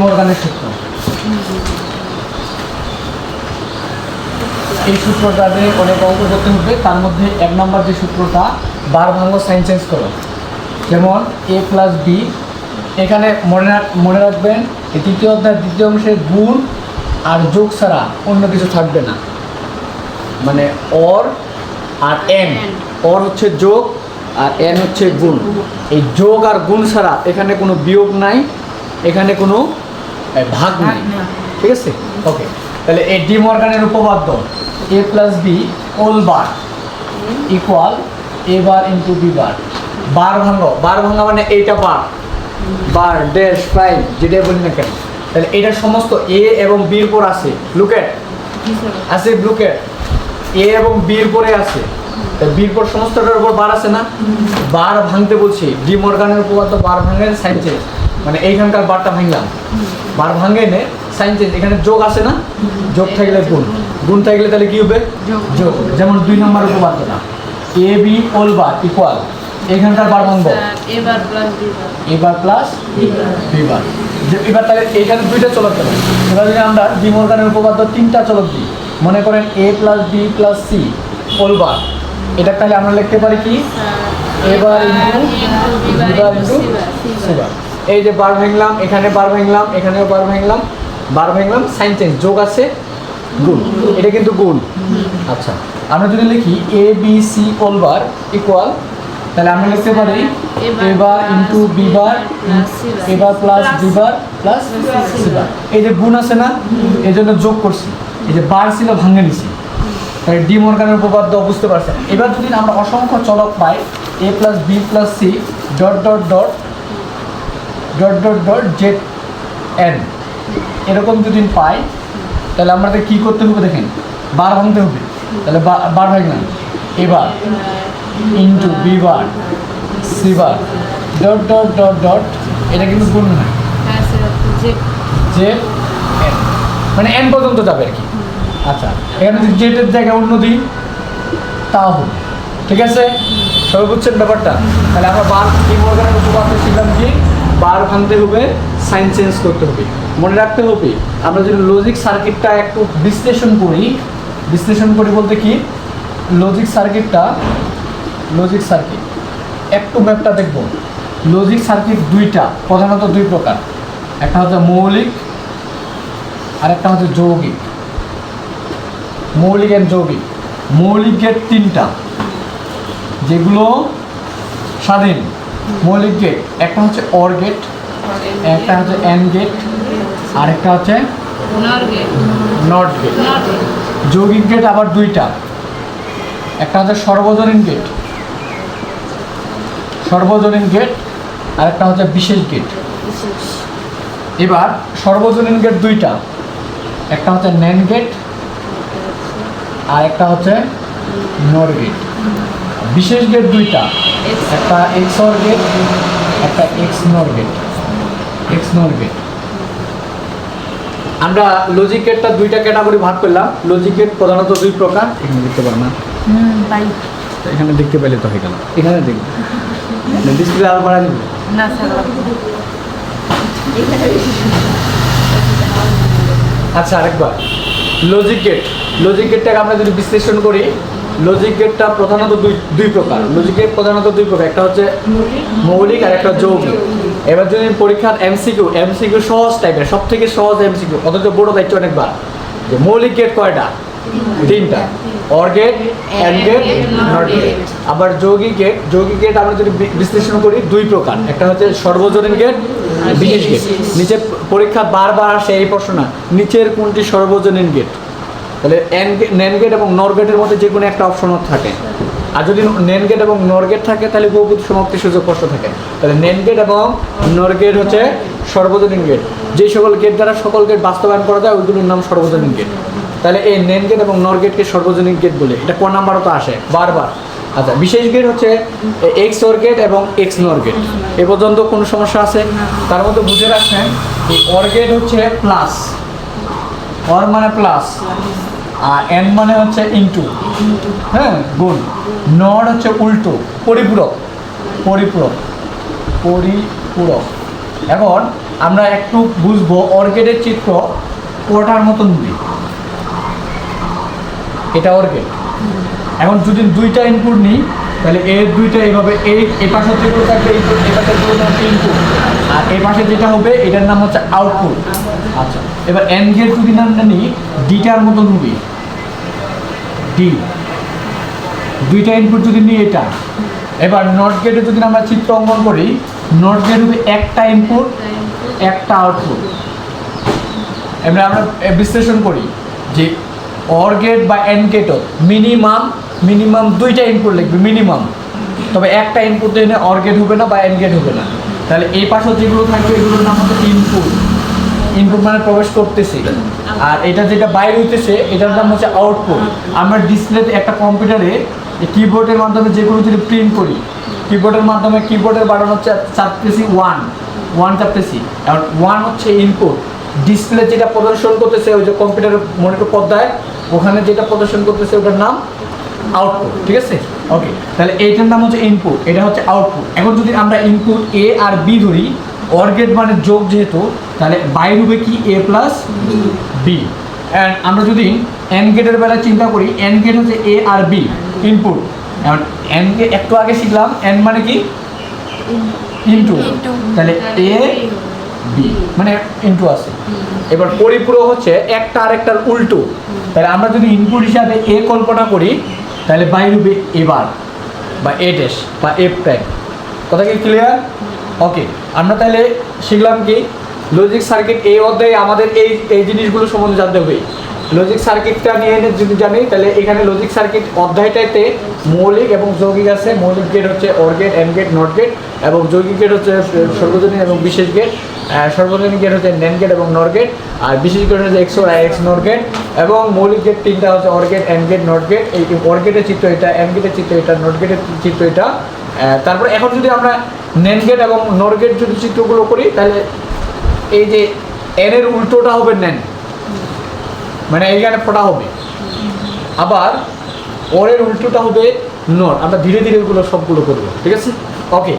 মর্গানের সূত্র। এই সূত্রটাতে অনেক অঙ্ক করতে হবে তার মধ্যে এক নম্বর যে সূত্রটা বার ভাঙ্গ সাইন চেঞ্জ করো। যেমন এ প্লাস বি এখানে মনে মনে রাখবেন তৃতীয় অধ্যায়ের দ্বিতীয় অংশে গুণ আর যোগ ছাড়া অন্য কিছু থাকবে না। মানে অর আর এন অর হচ্ছে যোগ আর এন হচ্ছে গুণ। এই যোগ আর গুণ ছাড়া এখানে কোনো বিয়োগ নাই। এখানে কোনো ভাগ নেই। ঠিক আছে? ওকে তাহলে এই ডি মর্গানের উপপাদ্য A plus B whole bar equal A bar into B bar bar ভাঙ্গ bar ভাঙ্গা মানে এইটা বার বার ড্যাশ প্রাইম যেটাই বলি না কেন। তাহলে এটা সমস্ত এ এবং বির পর আছে। লুকেট আছে ব্লুকেট এ এবং বির পরে আছে। বির পর সমস্তটার উপর বার আছে না? বার ভাঙতে বলছি। ডি মর্গানের উপপাদ্য বার ভাঙের সাইন চেঞ্জ মানে এইখানকার বারটা ভাঙলাম। বার ভাঙে নে সাইন চেঞ্জ এখানে যোগ আছে না? যোগ থাকলে গুণ। গুণ থাকলে তাহলে কি হবে? যোগ। যেমন দুই নম্বর উপপাদ্যটা A B whole bar equal এখানকার বার ভাঙব এবার প্লাস বিবার এবার এবার তাহলে এখানে দুইটা চলক দেবো এবার যদি আমরা ডি মর্গানের উপপাদ্য তিনটা চলক দিই মনে করেন A plus B plus C whole bar এটা তাহলে আমরা লিখতে পারি কি? এবার ইন্টু বিবার ইন্টু সিবার এই যে বার ভাঙলাম এখানে বার ভাঙলাম এখানেও বার ভাঙলাম বার ভাঙলাম সাইন চেঞ্জ যোগ আছে? গুণ। এটা কিন্তু গুণ। আচ্ছা আমরা যদি লিখি A B C whole bar equal তাহলে আমরা লিখতে পারি A A bar into B bar A bar plus B bar plus C bar এই যে গুণ আছে না এই জন্য যোগ করছি। এই যে বার ছিল ভাঙে নিছি। তাহলে ডি মর্গানের উপপাদ্য বুঝতে পারছেন। এবার যদি আমরা অসংখ্য চলক পাই A plus B plus C dot dot dot dot dot dot Z N এরকম যদি পাই তাহলে আমাদের কী করতে হবে দেখেন? বার ভাঙতে হবে। তাহলে bar ভাঙলাম A bar into B bar C bar dot dot dot dot এটা কিন্তু গুণ না। হ্যাঁ স্যার যে যে এন মানে এন পর্যন্ত যাবে আর কি। আচ্ছা এখানে যদি জেটের জায়গায় অন্য দিই তাও হবে। ঠিক আছে? সবাই বুঝছেন ব্যাপারটা? তাহলে আমরা বার কি উপপাদ্য শিখলাম কি? বার ভাঙতে হবে সাইন চেঞ্জ করতে হবে। মনে রাখতে হবে, আমরা যদি লজিক সার্কিটটা একটু বিশ্লেষণ করি বিশ্লেষণ করি বলতে কি? লজিক সার্কিটটা লজিক সার্কিট একটু ম্যাপটা দেখব। লজিক সার্কিট দুইটা, প্রধানত দুই প্রকার। একটা হচ্ছে মৌলিক আর একটা হচ্ছে যৌগিক। মৌলিক অ্যান্ড যৌগিক। মৌলিক গেট তিনটা, যেগুলো স্বাধীন। মৌলিক গেট একটা হচ্ছে অর গেট একটা হচ্ছে অ্যান গেট আর একটা হচ্ছে নট গেট যৌগিক গেট আবার দুইটা। একটা হচ্ছে সর্বজনীন গেট সর্বজনীন গেট আর একটা হচ্ছে বিশেষ গেট এবার সর্বজনীন গেট দুইটা একটা হচ্ছে ন্যান গেট আর একটা হচ্ছে নর গেট বিশেষ গেট দুইটা। একটা এক্স অর গেট একটা X nor gate X nor gate আমরা লজিক গেটটা দুইটা ক্যাটাগরি ভাগ করলাম। লজিক গেট প্রধানত দুই প্রকার। এখানে দেখতে পার না। এখানে দেখতে পেলে তো হয়ে গেল। এখানে দেখবে। ডিসপ্লে আরও বাড়া দিবে। না স্যার। আচ্ছা আরেকবার। লজিক গেট লজিক গেটটাকে আমরা যদি বিশ্লেষণ করি লজিক গেটটা প্রধানত দুই দুই প্রকার। লজিক গেট প্রধানত দুই প্রকার। একটা হচ্ছে মৌলিক আর একটা যৌগিক। এবার যদি পরীক্ষার এমসিকিউ এমসিকিউ সহজ টাইপের সব থেকে সহজ এমসিকিউ অথচ বড় দায়িত্ব অনেকবার। যে মৌলিক গেট কয়টা? তিনটা। Or gate and gate not gate আবার যৌগিক গেট যৌগিক গেট আমরা যদি বিশ্লেষণ করি, দুই প্রকার। একটা হচ্ছে সর্বজনীন গেট বিশেষ গেট নিচে পরীক্ষা বারবার আসে এই প্রশ্ন না। নিচের কোনটি সর্বজনীন গেট তাহলে এন নেন গেট এবং নর গেটের মধ্যে যে কোনো একটা অপশন থাকে। আর যদি নেন গেট এবং নর গেট থাকে, তাহলে বহুপতি সমাপ্তি সুযোগ প্রশ্ন থাকে। তাহলে নেন গেট এবং নর গেট হচ্ছে সর্বজনীন গেট যে সকল গেট দ্বারা সকল গেট বাস্তবায়ন করা যায়, ওইগুলোর নাম সর্বজনীন গেট তাহলে এই নেন গেট এবং নর গেটকে সর্বজনীন গেট বলে। এটা কোন নাম্বারও তো আসে, বারবার। আচ্ছা বিশেষ গেট হচ্ছে এক্স ওর গেট এবং এক্স নর গেট এ পর্যন্ত কোনো সমস্যা আছে? তার মধ্যে বুঝে রাখছেন অর গেট হচ্ছে প্লাস অর মানে প্লাস, আর এন মানে হচ্ছে ইন্টু হ্যাঁ গুণ। নর হচ্ছে উল্টো, পরিপূরক পরিপূরক পরিপূরক। এখন আমরা একটু বুঝব অর্গেটের চিত্র কোটার মতন দিই এটা অর্গেট এখন যদি দুইটা ইনপুট নিই, তাহলে এর দুইটা এইভাবে এই এই পাশে যেগুলো থাকবে, এই পাশে যেগুলো হচ্ছে ইনপুট আর এই পাশে যেটা হবে, এটার নাম হচ্ছে আউটপুট আচ্ছা এবার ডিটার মতন হবে। ডি দুইটা ইনপুট যদি নিই এটা। এবার নট গেটে যদি আমরা চিত্র অঙ্কন করি নট গেট হবে একটা ইনপুট একটা আউটপুট এবার আমরা বিশ্লেষণ করি যে অর গেট বা এন গেটও মিনিমাম মিনিমাম দুইটা ইনপুট লিখবে মিনিমাম তবে একটা ইনপুট এনে অর গেট হবে না বা এন গেট হবে না। তাহলে এই পাশে যেগুলো থাকবে, এগুলোর নাম হচ্ছে ইনপুট ইনপুট মানে প্রবেশ করতেছে। আর এটা যেটা বাইরে হইতেছে, এটার নাম হচ্ছে আউটপুট আমরা ডিসপ্লেতে একটা কম্পিউটারে কিবোর্ডের মাধ্যমে যেগুলো যদি প্রিন্ট করি কিবোর্ডের মাধ্যমে কিবোর্ডের বাটন হচ্ছে চাপতেছি ওয়ান ওয়ান চাপতেছি। এখন ওয়ান হচ্ছে ইনপুট ডিসপ্লে যেটা প্রদর্শন করতেছে, ওই যে কম্পিউটার মনিটর পর্দায়, ওখানে যেটা প্রদর্শন করতেছে, ওটার নাম আউটপুট ঠিক আছে? ওকে তাহলে এইটার নাম হচ্ছে ইনপুট এটা হচ্ছে আউটপুট এখন যদি আমরা ইনপুট এ আর বি ধরি অর গেট মানে যোগ যেহেতু তাহলে বাইর হবে কি এ প্লাস বি অ্যান্ড আমরা যদি এন গেটের বেলায় চিন্তা করি এন গেট হচ্ছে এ আর বি ইনপুট এখন এন একটু আগে শিখলাম এন মানে কি? ইনটু তাহলে এ বি মানে ইনটু আছে। এবার পরিপূরক হচ্ছে একটা আরেকটার উল্টো। তাহলে আমরা যদি ইনপুট হিসাবে এ কল্পনা করি তাহলে বাইর এবার বা এ ড্যাশ বা এফ প্রাইম কথা কি ক্লিয়ার ওকে আমরা তাহলে শিখলাম কি? লজিক সার্কিট এই অধ্যায়ে আমাদের এই এই জিনিসগুলো সম্বন্ধে জানতে হবে। লজিক সার্কিটটা নিয়ে যদি জানি, তাহলে এখানে লজিক সার্কিট অধ্যায়টাতে মৌলিক এবং যৌগিক আছে। মৌলিক গেট হচ্ছে or gate and gate not gate এবং যৌগিক গেট হচ্ছে সর্বজনীন এবং বিশেষ গেট সর্বজনীন গেট হচ্ছে নেন গেট এবং নর গেট আর বিশেষ গেট হচ্ছে এক্স এক্স নট গেট এবং মৌলিক গেট তিনটা হচ্ছে or gate and gate not gate এই অর গেটের চিত্র এটা এন গেটের চিত্র এটা নট গেটের চিত্র এটা। তারপরে এখন যদি আমরা নেন গেট এবং নর গেট যদি চিত্রগুলো করি, তাহলে এই যে এন এর উল্টোটা হবে নেন মানে এইখানে ফোটা হবে। আবার ওরের উল্টোটা হবে নর আমরা ধীরে ধীরে ওগুলো সবগুলো করব। ঠিক আছে? ওকে